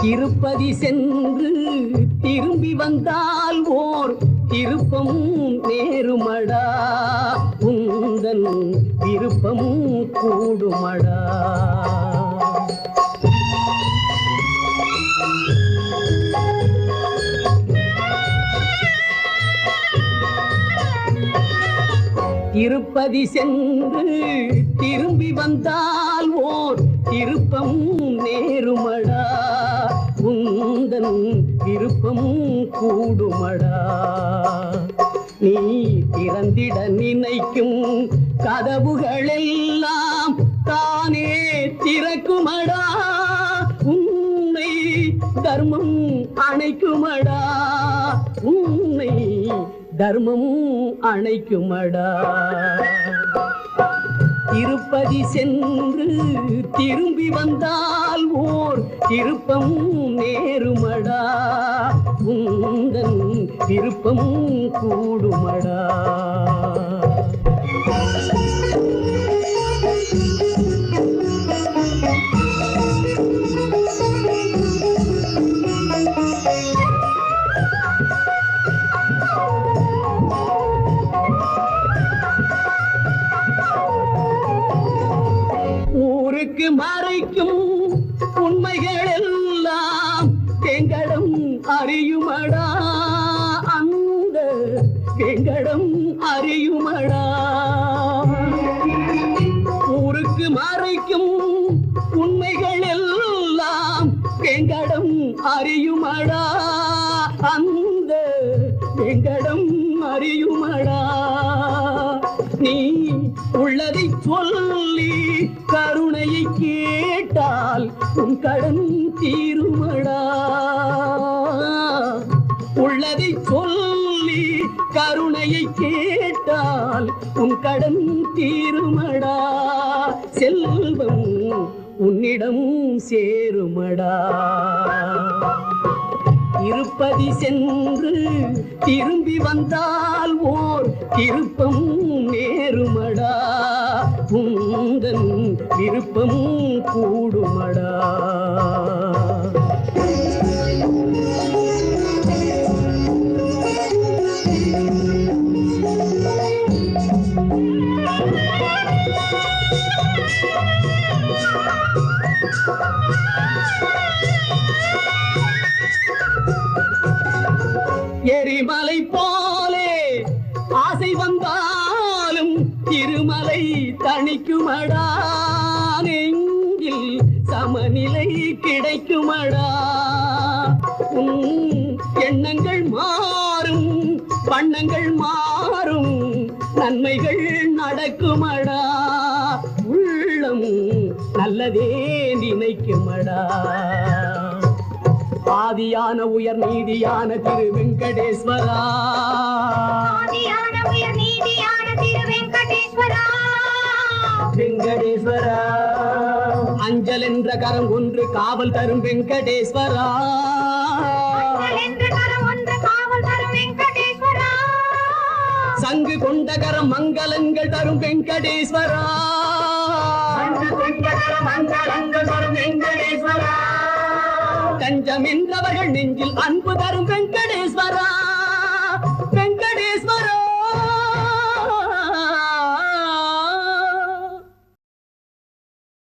திருப்பதி சென்று திரும்பி வந்தால் ஓர் திருப்பமும் நேருமடா. உந்தன் விருப்பம் கூடுமடா. திருப்பதி சென்று வந்தால் ஓர் திருப்பம் நேருமடா. உந்தன் விருப்பம் கூடுமடா. நீ திறந்திட நினைக்கும் கதவுகளெல்லாம் தானே திறக்குமடா. உன்னை தர்மம் அணைக்குமடா. உன்னை தர்மமும் அணைக்குமடா. திருப்பதி சென்று திரும்பி வந்தால் ஓர் திருப்பமும் நேருமடா. உந்தன் திருப்பமும் கூடுமடா. ஊருக்கு மறைக்கும் உண்மைகள் எல்லாம் எங்களும் அறியுமடா. அந்த எங்களும் அறியுமடா. ஊருக்கு மறைக்கும் உண்மைகள் எல்லாம் எங்களும் அறியுமடா. அந்த எங்களும் உன் கடன் தீருமடா. உள்ளதை சொல்லி கருணையை கேட்டால் உன் கடன் தீருமடா. செல்வம் உன்னிடம் சேருமடா. திருப்பதி சென்று திரும்பி வந்தால் ஓர் திருப்பம் நேருமடா. உந்தன் விருப்பமும் கூடுமடா. எரிமலை போலே ஆசை வந்தா மலை தணிக்குமடா. நெஞ்சில் சமநிலை கிடைக்குமடா. எண்ணங்கள் மாறும் வண்ணங்கள் மாறும் நன்மைகள் நடக்குமடா. உள்ளம் நல்லதே நினைக்குமடா. ஆதியான உயர் நீதியான திரு வெங்கடேஸ்வரா. வெங்கடேஸ்வரா அஞ்சல் என்ற கரம் ஒன்று காவல் தரும் வெங்கடேஸ்வரா. சங்கு கொண்ட கரம் மங்களங்கள் தரும் வெங்கடேஸ்வரா. கஞ்சம் என்றவர்கள் நெஞ்சில் அன்பு தரும்